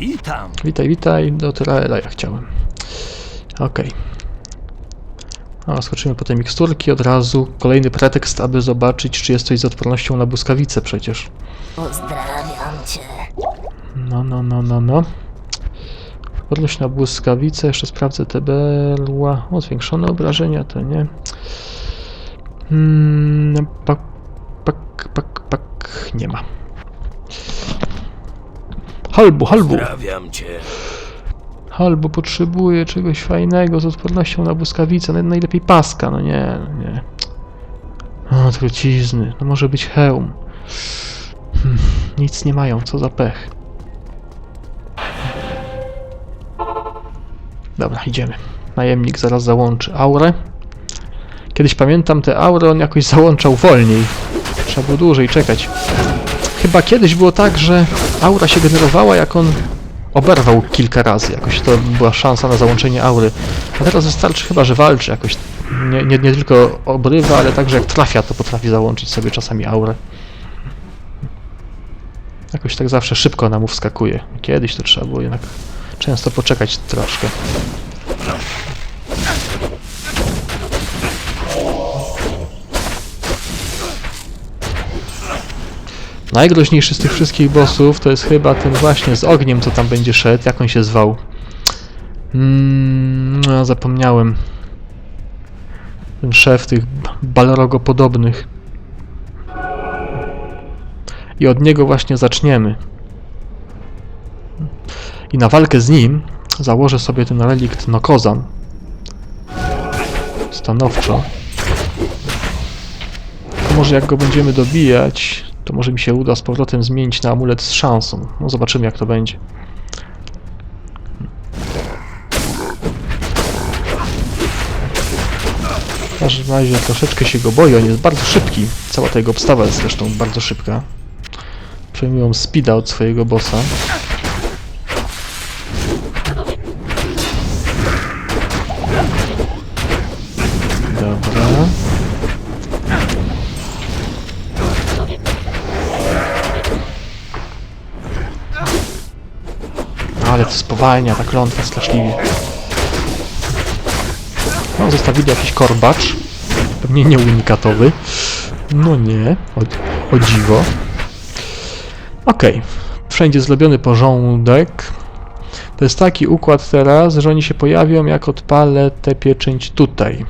Witam. Witaj, witaj, do Tyraela ja chciałem. Okej. A, skoczymy po te miksturki od razu. Kolejny pretekst, aby zobaczyć, czy jest coś z odpornością na błyskawice przecież. Pozdrawiam cię. No, no, no, no, no. Odporność na błyskawice, jeszcze sprawdzę te berła. O, zwiększone obrażenia to nie. Hmm, pak, pak, pak, pak, nie ma. Halbu, halbu! Pozdrawiam cię. Albo potrzebuję czegoś fajnego z odpornością na błyskawice, no najlepiej paska, no nie, no nie. O, trucizny, no może być hełm. Hmm, nic nie mają, co za pech. Dobra, idziemy. Najemnik zaraz załączy aurę. Kiedyś pamiętam te aury, on jakoś załączał wolniej. Trzeba było dłużej czekać. Chyba kiedyś było tak, że aura się generowała, jak on oberwał kilka razy. Jakoś to była szansa na załączenie aury. A teraz wystarczy chyba, że walczy jakoś. Nie, nie, nie tylko obrywa, ale także jak trafia, to potrafi załączyć sobie czasami aurę. Jakoś tak zawsze szybko na mu wskakuje. Kiedyś to trzeba było jednak często poczekać troszkę. Najgroźniejszy z tych wszystkich bossów to jest chyba ten właśnie z ogniem, co tam będzie szedł. Jak on się zwał? Mm, no, zapomniałem. Ten szef tych balrogo podobnych. I od niego właśnie zaczniemy. I na walkę z nim założę sobie ten relikt Nokozan. Stanowczo. Może jak go będziemy dobijać, to może mi się uda z powrotem zmienić na amulet z szansą. No zobaczymy jak to będzie. W każdym razie troszeczkę się go boję, on jest bardzo szybki. Cała ta jego obstawa jest zresztą bardzo szybka. Przejmują speeda od swojego bossa. Ale to spowalnia ta klątwa straszliwie. No, zostawili jakiś korbacz. Pewnie nie unikatowy. No nie, o, o dziwo. Okej, wszędzie zrobiony porządek. To jest taki układ teraz, że oni się pojawią jak odpalę tę pieczęć tutaj.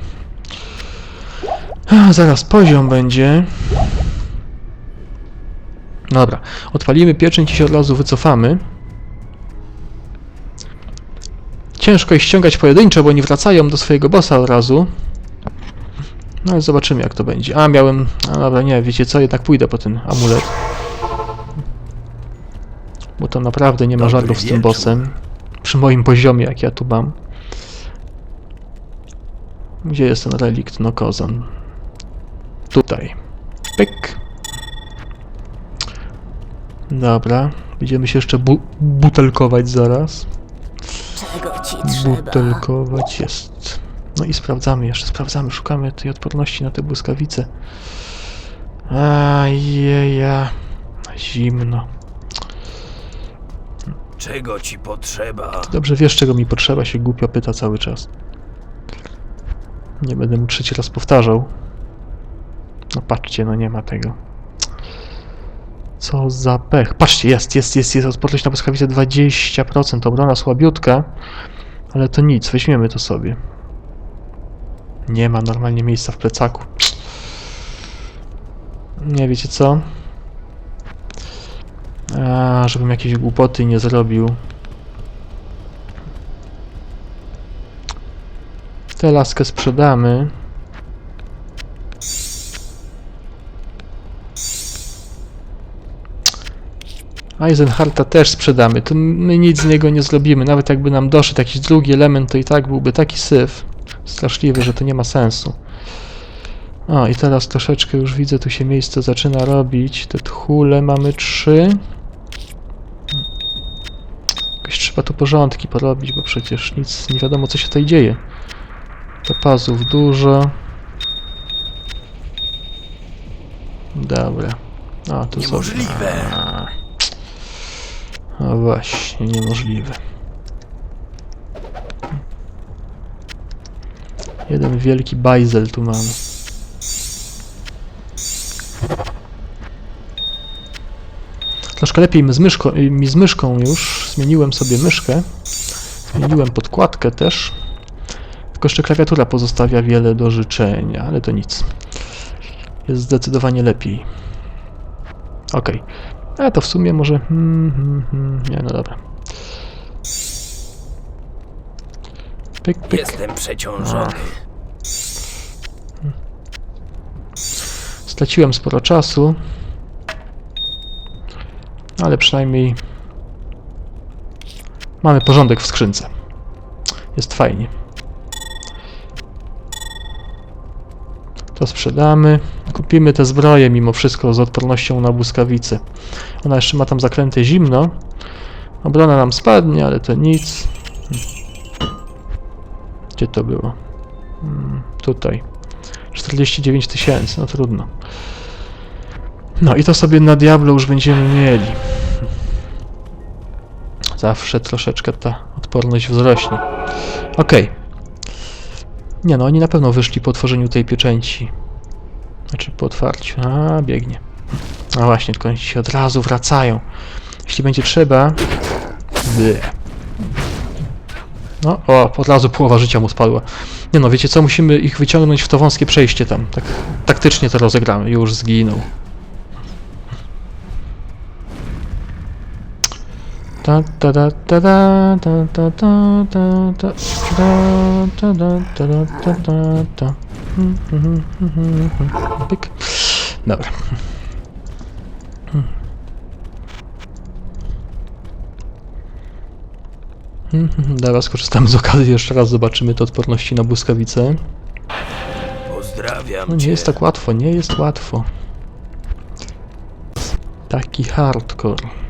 Zaraz poziom będzie. Dobra, odpalimy pieczęć i się od razu wycofamy. Ciężko ich ściągać pojedynczo, bo oni wracają do swojego bossa od razu. No ale zobaczymy jak to będzie. A, miałem... A dobra, nie, wiecie co, jednak pójdę po ten amulet. Bo to naprawdę nie ma Dobry żartów z tym bossem. Przy moim poziomie, jak ja tu mam. Gdzie jest ten relikt Nokozan? Tutaj. Pyk. Dobra. Będziemy się jeszcze bu butelkować zaraz. Czego ci trzeba? Butelkować jest. No i sprawdzamy jeszcze, sprawdzamy, szukamy tej odporności na te błyskawice. Ajeja. Zimno. Czego ci potrzeba? Dobrze wiesz, czego mi potrzeba, się głupio pyta cały czas. Nie będę mu trzeci raz powtarzał. No patrzcie, no nie ma tego. Co za pech. Patrzcie, jest, jest, jest, jest odporność na błyskawice 20%. Obrona słabiutka, ale to nic, weźmiemy to sobie. Nie ma normalnie miejsca w plecaku. Nie wiecie co? A, żebym jakieś głupoty nie zrobił. Tę laskę sprzedamy. Eisenharta też sprzedamy. To my nic z niego nie zrobimy. Nawet jakby nam doszedł jakiś drugi element, to i tak byłby taki syf. Straszliwy, że to nie ma sensu. O, i teraz troszeczkę już widzę, tu się miejsce zaczyna robić. Te tchule mamy trzy. Jakoś trzeba tu porządki porobić, bo przecież nic, nie wiadomo co się tutaj dzieje. Topazów dużo. Dobra. A, tu Niemożliwe. Sobie... No właśnie, niemożliwe. Jeden wielki bajzel tu mamy. Troszkę lepiej mi z, myszko, y, mi z myszką już. Zmieniłem sobie myszkę. Zmieniłem podkładkę też. Tylko jeszcze klawiatura pozostawia wiele do życzenia, ale to nic. Jest zdecydowanie lepiej. Okej. A to w sumie może. Hmm, hmm, hmm. Nie, no dobra. Pyk, pyk. Jestem przeciążony. Straciłem sporo czasu. Ale przynajmniej mamy porządek w skrzynce. Jest fajnie. To sprzedamy. Kupimy te zbroje mimo wszystko z odpornością na błyskawice. Ona jeszcze ma tam zaklęte zimno. Obrona nam spadnie, ale to nic. Gdzie to było? Hmm, tutaj. 49 tysięcy, no trudno. No i to sobie na Diablo już będziemy mieli. Zawsze troszeczkę ta odporność wzrośnie. Okej. Nie no, oni na pewno wyszli po otworzeniu tej pieczęci. Znaczy po otwarciu. A, biegnie. No właśnie, tylko oni się od razu wracają. Jeśli będzie trzeba... Bleh. No, o, od razu połowa życia mu spadła. Nie no, wiecie co, musimy ich wyciągnąć w to wąskie przejście tam. Tak taktycznie to rozegramy. Już zginął. Ta ta ta ta ta ta ta ta ta ta ta ta ta ta ta ta Hmm, hmm, hmm, hmm, hmm. Pyk. Dobra. Hmm. Hmm, hmm, hmm. Dobra, skorzystamy z okazji, jeszcze raz zobaczymy te odporności na błyskawice. Pozdrawiam No nie jest tak łatwo, nie jest łatwo. Taki hardcore.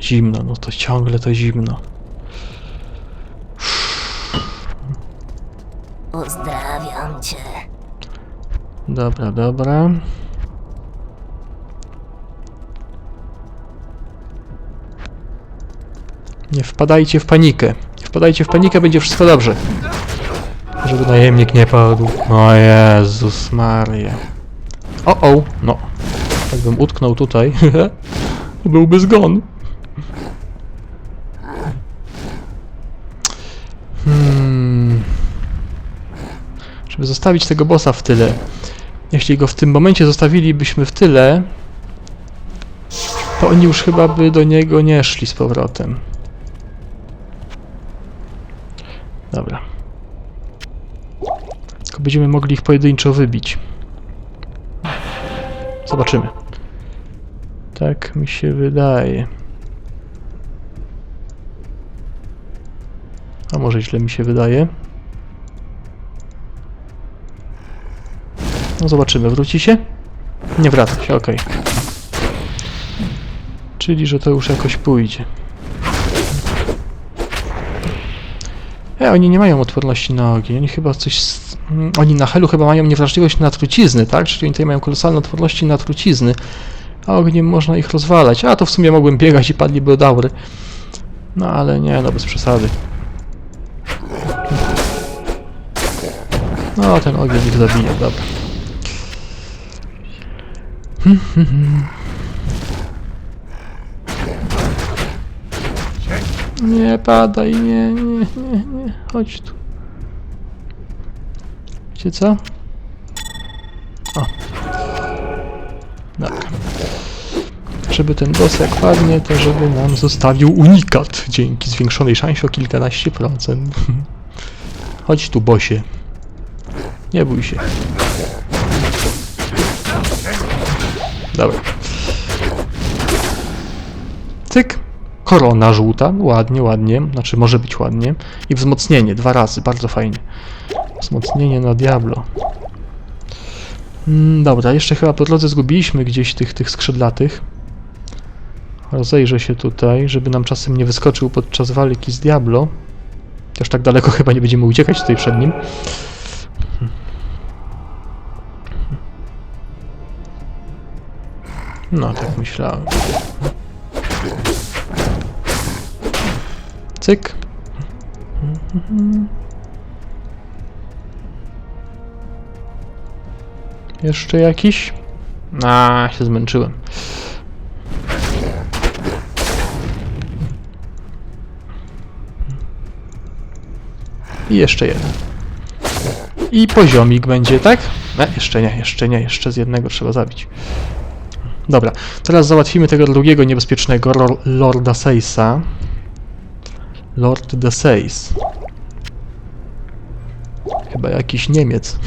Zimno, no to ciągle to zimno. Pozdrawiam cię. Dobra, dobra. Nie wpadajcie w panikę. Nie wpadajcie w panikę, będzie wszystko dobrze. Żeby najemnik nie padł. O Jezus Maria. O, o, no. Jakbym utknął tutaj, to byłby zgon. Żeby zostawić tego bossa w tyle. Jeśli go w tym momencie zostawilibyśmy w tyle, to oni już chyba by do niego nie szli z powrotem. Dobra. Tylko będziemy mogli ich pojedynczo wybić. Zobaczymy. Tak mi się wydaje. A może źle mi się wydaje? No zobaczymy, wróci się? Nie wraca się, okej. Czyli, że to już jakoś pójdzie. E, oni nie mają odporności na ogień, oni chyba coś... z- mm, Oni na helu chyba mają niewrażliwość na trucizny, tak? Czyli oni tutaj mają kolosalne odporności na trucizny. A ogniem można ich rozwalać. A, to w sumie mogłem biegać i padliby od aury. No ale nie, no bez przesady. No, ten ogień ich zabija, dobra. Nie padaj, nie, nie, nie, nie. Chodź tu. Wiecie co? O. Dobra. Żeby ten boss jak to żeby nam zostawił unikat dzięki zwiększonej szansie o kilkanaście procent. Chodź tu, bosie. Nie bój się. Dobra. Cyk. Korona żółta, ładnie, ładnie. Znaczy może być ładnie. I wzmocnienie, dwa razy, bardzo fajnie. Wzmocnienie na Diablo. Mm, dobra, jeszcze chyba po drodze zgubiliśmy gdzieś tych, tych skrzydlatych. Rozejrzę się tutaj, żeby nam czasem nie wyskoczył podczas walki z Diablo. Też tak daleko chyba nie będziemy uciekać tutaj przed nim. No, tak myślałem. Cyk. Jeszcze jakiś? A, się zmęczyłem. I jeszcze jeden. I poziomik będzie, tak? Nie, jeszcze nie, jeszcze nie, jeszcze z jednego trzeba zabić. Dobra, teraz załatwimy tego drugiego niebezpiecznego Lorda Seisa. Lord de Seis. Chyba jakiś Niemiec.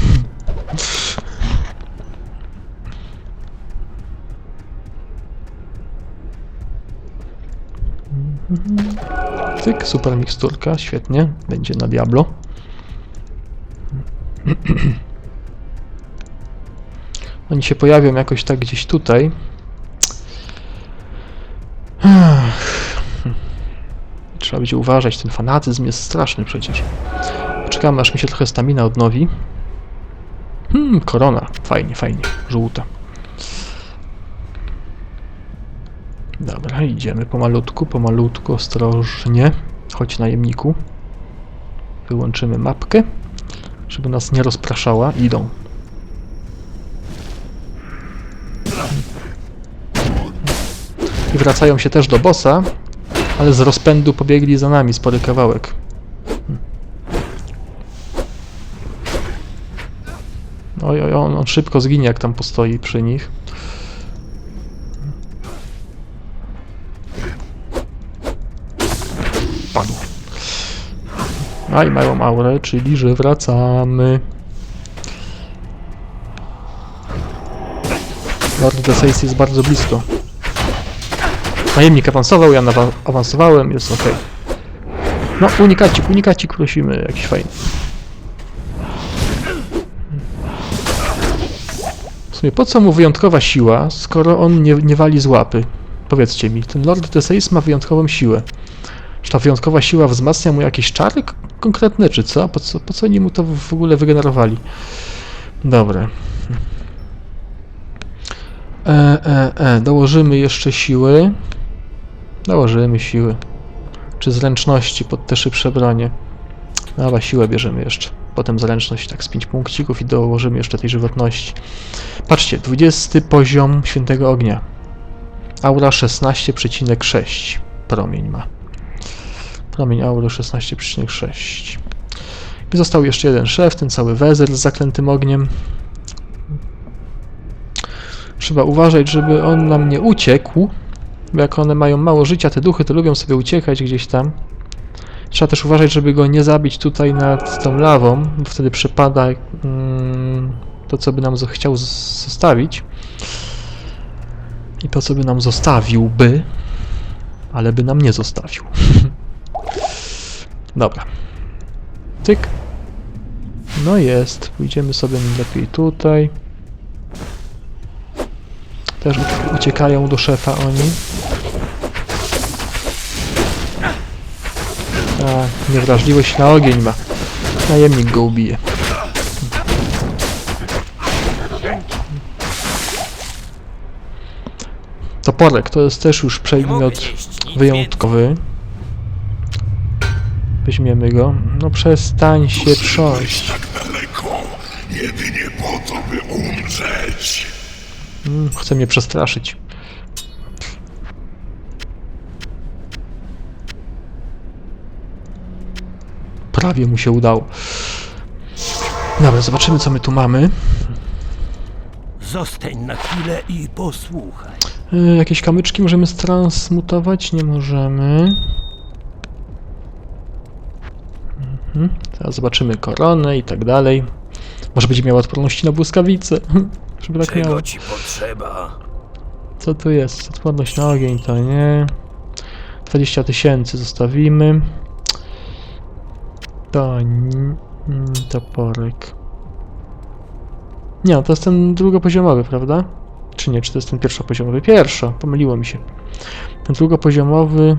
Tyk, super miksturka, świetnie. Będzie na Diablo. Oni się pojawią jakoś tak gdzieś tutaj. Trzeba będzie uważać, ten fanatyzm jest straszny przecież. Poczekamy aż mi się trochę stamina odnowi. Hmm, korona. Fajnie, fajnie. Żółta. Dobra, idziemy pomalutku, pomalutku, ostrożnie. Chodź najemniku. Wyłączymy mapkę, żeby nas nie rozpraszała. Idą. I wracają się też do bossa, ale z rozpędu pobiegli za nami spory kawałek. Oj, oj, on, on szybko zginie, jak tam postoi przy nich. Padł. A i mają aurę, czyli że wracamy. Lord Desace jest bardzo blisko. Najemnik awansował, ja awansowałem, jest ok. No, unikacik, unikacik prosimy, jakiś fajny. W sumie po co mu wyjątkowa siła, skoro on nie, nie wali z łapy? Powiedzcie mi, ten Lord Desace ma wyjątkową siłę. Czy ta wyjątkowa siła wzmacnia mu jakieś czary konkretne, czy co? Po co, po co oni mu to w ogóle wygenerowali? Dobra. E, e, e, dołożymy jeszcze siły. Dołożymy siły. Czy zręczności pod te szybsze bronie. Dobra, siłę bierzemy jeszcze. Potem zręczność tak z 5 punkcików i dołożymy jeszcze tej żywotności. Patrzcie, 20 poziom Świętego Ognia. Aura 16,6 promień ma. Promień aury 16,6. I został jeszcze jeden szef, ten cały wezer z zaklętym ogniem. Trzeba uważać, żeby on nam nie uciekł, bo jak one mają mało życia, te duchy to lubią sobie uciekać gdzieś tam. Trzeba też uważać, żeby go nie zabić tutaj nad tą lawą, bo wtedy przepada mm, to, co by nam chciał zostawić. I to, co by nam zostawiłby, ale by nam nie zostawił. Dobra. Tyk. No jest. Pójdziemy sobie lepiej tutaj. Też uciekają do szefa oni. A, niewrażliwość na ogień ma. Najemnik go ubije. Toporek to jest też już przedmiot wyjątkowy. Weźmiemy go. No przestań się trząść. daleko, jedynie po to, by umrzeć. Mm, Chce mnie przestraszyć. Prawie mu się udało. Dobra, zobaczymy co my tu mamy. Zostań na chwilę i posłuchaj. Y, jakieś kamyczki możemy stransmutować? Nie możemy. Mhm. Teraz zobaczymy koronę i tak dalej. Może będzie miała odporności na błyskawice. Żeby tak miało. Czego ci potrzeba? Co tu jest? Odporność na ogień to nie. 20 tysięcy zostawimy. Mm, toporek. Nie, to jest ten drugopoziomowy, prawda? Czy nie? Czy to jest ten pierwszopoziomowy? Pierwsza, pomyliło mi się. Ten drugopoziomowy...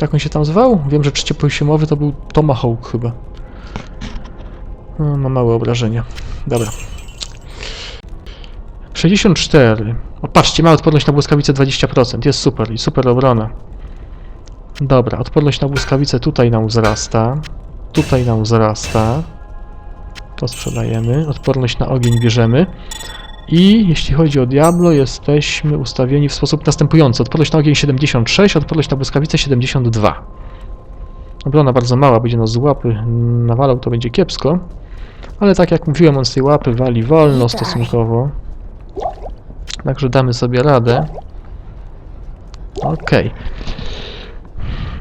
Jak on się tam zwał? Wiem, że trzeciopoziomowy to był Tomahawk chyba. No, ma małe obrażenia. Dobra. 64. O, patrzcie, ma odporność na błyskawice 20%. Jest super i super obrona. Dobra, odporność na błyskawice tutaj nam wzrasta. Tutaj nam wzrasta. To sprzedajemy. Odporność na ogień bierzemy. I jeśli chodzi o Diablo, jesteśmy ustawieni w sposób następujący. Odporność na ogień 76, odporność na błyskawice 72. Obrona bardzo mała, będzie nas z łapy nawalał, to będzie kiepsko. Ale tak jak mówiłem, on z tej łapy wali wolno Witaj. stosunkowo. Także damy sobie radę. Okej.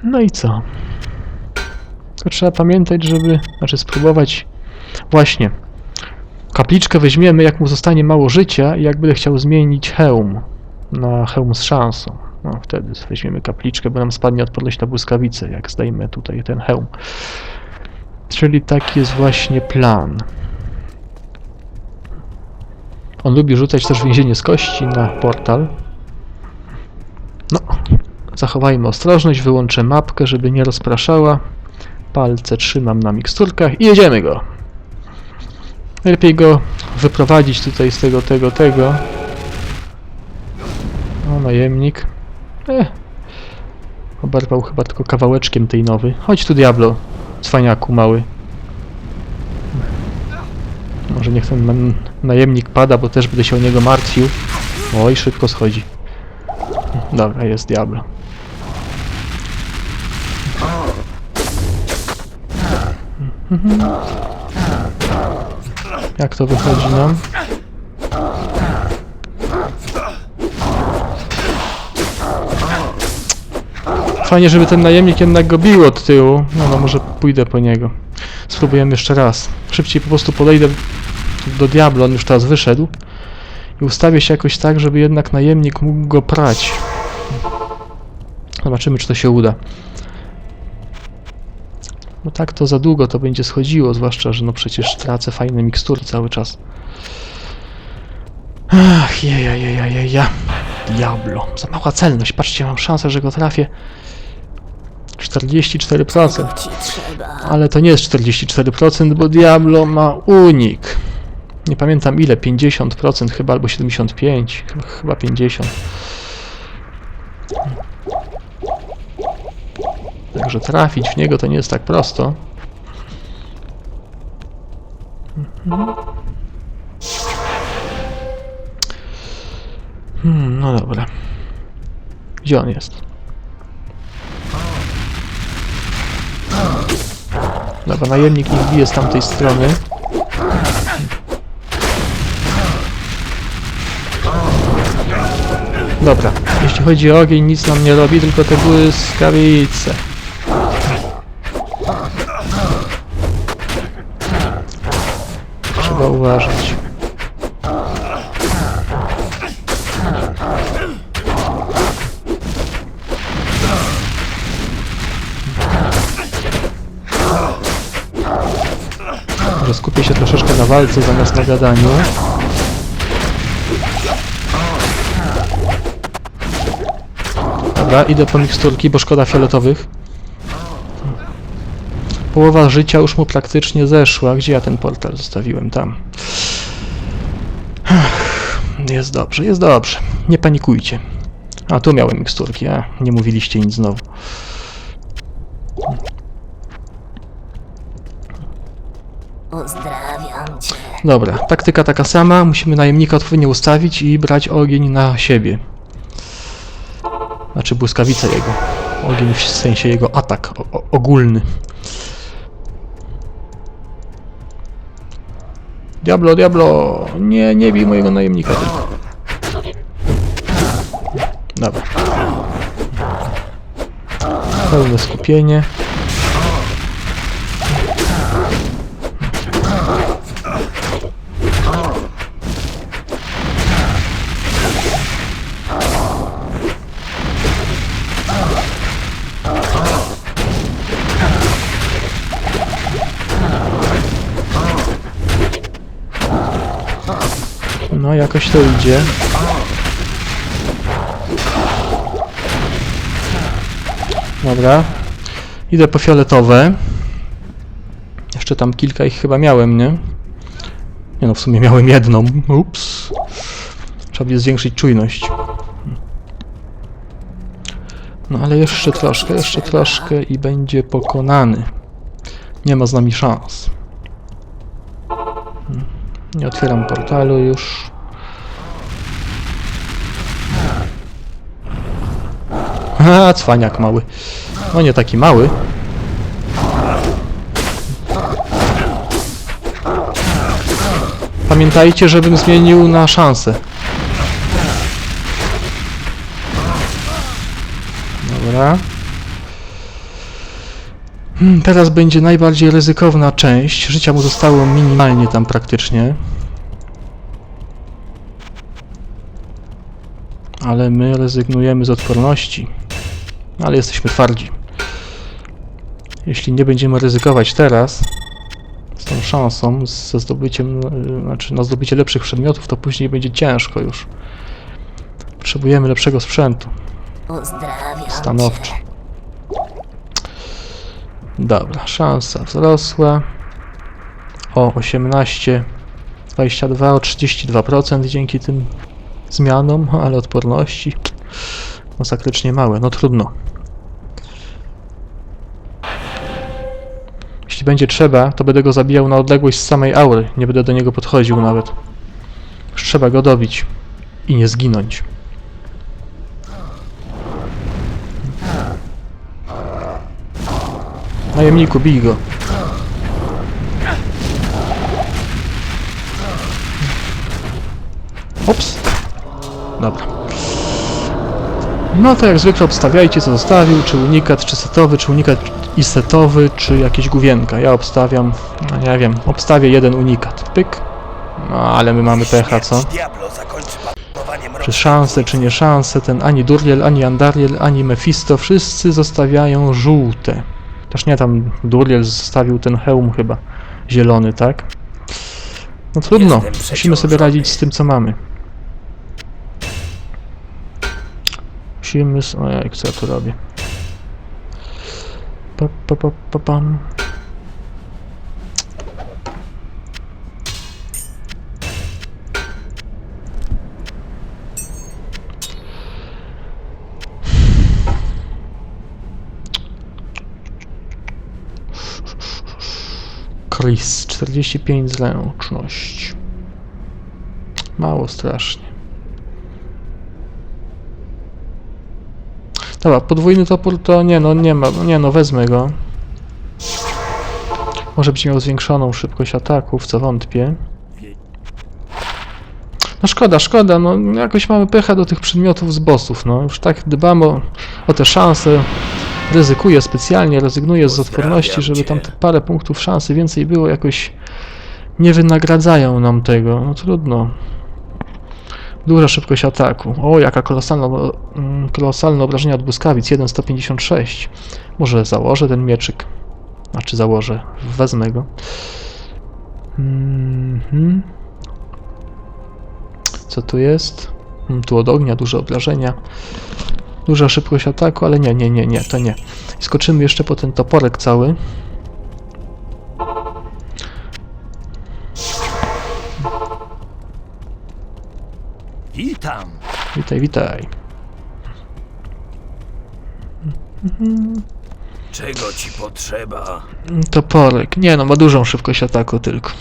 No i co? To trzeba pamiętać, żeby... Znaczy spróbować... Właśnie. Kapliczkę weźmiemy, jak mu zostanie mało życia i jak będę chciał zmienić hełm na hełm z szansą. No wtedy weźmiemy kapliczkę, bo nam spadnie odporność na błyskawice, jak zdejmę tutaj ten hełm. Czyli taki jest właśnie plan. On lubi rzucać też więzienie z kości na portal. No, zachowajmy ostrożność, wyłączę mapkę, żeby nie rozpraszała. Palce trzymam na miksturkach i jedziemy go. Najlepiej go wyprowadzić tutaj z tego, tego, tego. O, najemnik. Eh. Oberwał chyba tylko kawałeczkiem tej nowy. Chodź tu, Diablo. Cwaniaku mały. Może niech ten najemnik pada, bo też będę się o niego martwił. Oj, szybko schodzi. Dobra, jest Diablo. Mhm. Jak to wychodzi nam? Fajnie, żeby ten najemnik jednak go bił od tyłu. No, no może pójdę po niego. Spróbujemy jeszcze raz. Szybciej po prostu podejdę do Diablo, on już teraz wyszedł. I ustawię się jakoś tak, żeby jednak najemnik mógł go prać. Zobaczymy, czy to się uda. Bo tak to za długo to będzie schodziło, zwłaszcza, że no przecież tracę fajne mikstury cały czas. Ach, jeja, jeja, jeja. Diablo. Za mała celność. Patrzcie, mam szansę, że go trafię. 44%. Ci trzeba. Ale to nie jest 44%, bo Diablo ma unik. Nie pamiętam ile, 50% chyba, albo 75%, chyba- chyba 50%. Także trafić w niego to nie jest tak prosto. Mhm. Hmm, no dobra. Gdzie on jest? Dobra, najemnik niech bije z tamtej strony. Dobra, jeśli chodzi o ogień, nic nam nie robi, tylko te błyskawice. Trzeba uważać. Może skupię się troszeczkę na walce zamiast na gadaniu. Dobra, idę po miksturki, bo szkoda fioletowych. Połowa życia już mu praktycznie zeszła. Gdzie ja ten portal zostawiłem? Tam. Jest dobrze, jest dobrze. Nie panikujcie. A, tu miałem miksturki, a nie mówiliście nic znowu. Pozdrawiam cię. Dobra, taktyka taka sama, musimy najemnika odpowiednio ustawić i brać ogień na siebie. Znaczy błyskawice jego. Ogień w sensie jego atak ogólny. Diablo, Diablo! Nie, nie bij mojego najemnika tylko. Dobra. Pełne skupienie. No, jakoś to idzie. Dobra. Idę po fioletowe. Jeszcze tam kilka ich chyba miałem, nie? Nie no, w sumie miałem jedną. Ups. Trzeba będzie zwiększyć czujność. No ale jeszcze troszkę, jeszcze troszkę i będzie pokonany. Nie ma z nami szans. Nie otwieram portalu już. A, cwaniak mały. No nie taki mały. Pamiętajcie, żebym zmienił na szansę. Dobra. Hmm, Teraz będzie najbardziej ryzykowna część. Życia mu zostało minimalnie tam praktycznie. Ale my rezygnujemy z odporności. Ale jesteśmy twardzi. Jeśli nie będziemy ryzykować teraz, z tą szansą, ze zdobyciem, e, znaczy na zdobycie lepszych przedmiotów, to później będzie ciężko już. Potrzebujemy lepszego sprzętu. Stanowczo. Dobra, szansa wzrosła o 18, 22, o 32% dzięki tym zmianom, ale odporności masakrycznie małe. No trudno. Jeśli będzie trzeba, to będę go zabijał na odległość z samej aury. Nie będę do niego podchodził nawet. Już trzeba go dobić i nie zginąć. Najemniku, bij go. Ops. Dobra. No to jak zwykle obstawiajcie co zostawił, czy unikat, czy setowy, czy unikat i setowy, czy jakieś główienka. Ja obstawiam, no nie wiem, obstawię jeden unikat. Pyk. No ale my mamy pecha, co? Czy szanse, czy nie szanse, ten ani Duriel, ani Andariel, ani Mephisto, wszyscy zostawiają żółte. Też nie, tam Duriel zostawił ten hełm chyba, zielony, tak? No trudno, musimy sobie radzić z tym, co mamy. Musimy... s- Ojej, co ja tu robię? Pa, pa, pa, pa, pam. Chris, 45 zręczność. Mało strasznie. Dobra, podwójny topór to nie no, nie ma, nie no, wezmę go. Może być miał zwiększoną szybkość ataków, co wątpię. No szkoda, szkoda, no jakoś mamy pecha do tych przedmiotów z bossów, no już tak dbam o, o te szanse, ryzykuję specjalnie, rezygnuję z odporności, żeby tam te parę punktów szansy więcej było, jakoś nie wynagradzają nam tego, no trudno. Duża szybkość ataku. O, jaka kolosalna, mm, kolosalne obrażenia od błyskawic, 1,156. Może założę ten mieczyk. Znaczy założę, wezmę go. Mhm. Co tu jest? Mm, Tu od ognia duże obrażenia. Duża szybkość ataku, ale nie, nie, nie, nie, to nie. Skoczymy jeszcze po ten toporek cały. Witam. Witaj, witaj. Czego ci potrzeba? Toporek. Nie no, ma dużą szybkość ataku tylko.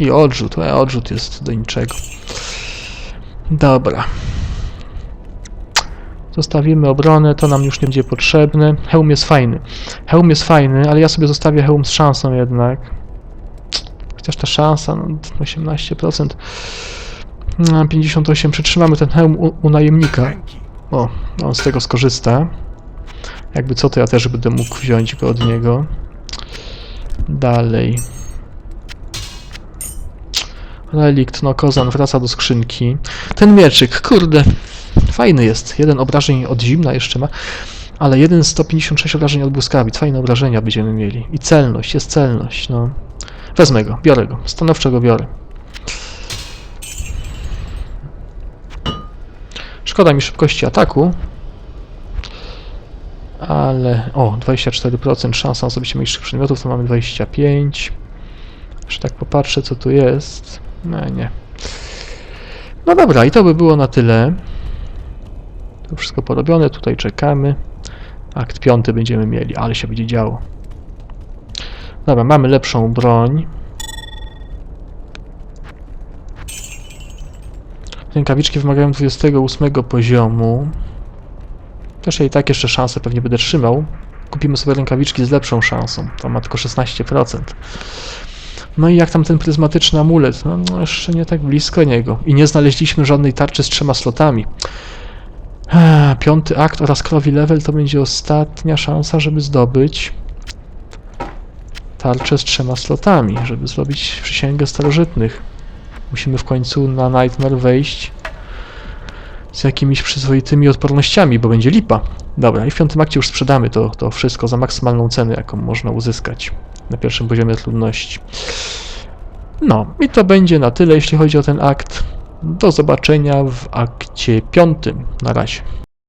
I odrzut. E, odrzut jest do niczego. Dobra. Zostawimy obronę, to nam już nie będzie potrzebne. Hełm jest fajny. Hełm jest fajny, ale ja sobie zostawię hełm z szansą jednak. Chociaż ta szansa, no 18%. No, 58. Przytrzymamy ten hełm u, u najemnika. O, on z tego skorzysta. Jakby co, to ja też będę mógł wziąć go od niego. Dalej. Relikt, no Kozan wraca do skrzynki. Ten mieczyk, kurde, fajny jest. Jeden obrażeń od zimna jeszcze ma, ale jeden 156 obrażeń od błyskawic. Fajne obrażenia będziemy mieli. I celność, jest celność, no. Wezmę go, biorę go, stanowczo go biorę. Szkoda mi szybkości ataku, ale... O, 24% szansa na zdobycie mniejszych przedmiotów, to mamy 25. Jeszcze tak popatrzę, co tu jest. No nie. No dobra, i to by było na tyle. To wszystko porobione, tutaj czekamy. Akt piąty będziemy mieli, ale się będzie działo. Dobra, mamy lepszą broń. Rękawiczki wymagają 28 poziomu. Też ja i tak jeszcze szansę pewnie będę trzymał. Kupimy sobie rękawiczki z lepszą szansą. To ma tylko 16%. No i jak tam ten pryzmatyczny amulet? No, no jeszcze nie tak blisko niego. I nie znaleźliśmy żadnej tarczy z trzema slotami. Eee, Piąty akt oraz krowi level to będzie ostatnia szansa, żeby zdobyć tarczę z trzema slotami, żeby zrobić przysięgę starożytnych. Musimy w końcu na Nightmare wejść z jakimiś przyzwoitymi odpornościami, bo będzie lipa. Dobra, i w piątym akcie już sprzedamy to, to wszystko za maksymalną cenę, jaką można uzyskać na pierwszym poziomie trudności. No, i to będzie na tyle, jeśli chodzi o ten akt. Do zobaczenia w akcie piątym. Na razie.